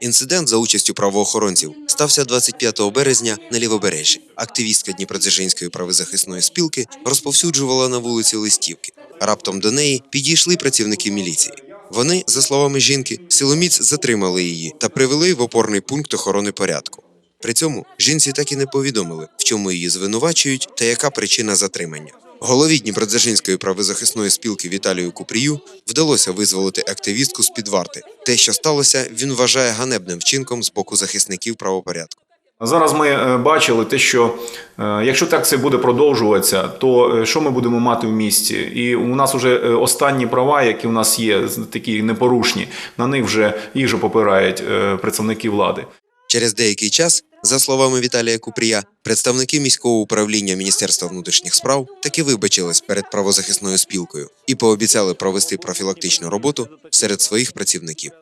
Інцидент за участю правоохоронців стався 25 березня на лівобережжі. Активістка Дніпродзержинської правозахисної спілки розповсюджувала на вулиці листівки. Раптом до неї підійшли працівники міліції. Вони, за словами жінки, силоміць затримали її та привели в опорний пункт охорони порядку. При цьому жінці так і не повідомили, в чому її звинувачують та яка причина затримання. Голові Дніпродзержинської правозахисної спілки Віталію Купрію вдалося визволити активістку з під варти. Те, що сталося, він вважає ганебним вчинком з боку захисників правопорядку. Зараз ми е, бачили те, що е, якщо так це буде продовжуватися, то е, що ми будемо мати в місті? І у нас вже останні права, які у нас є, такі непорушні, на них вже їх же попирають представники влади. Через деякий час, за словами Віталія Купрія, представники міського управління Міністерства внутрішніх справ таки вибачились перед правозахисною спілкою і пообіцяли провести профілактичну роботу серед своїх працівників.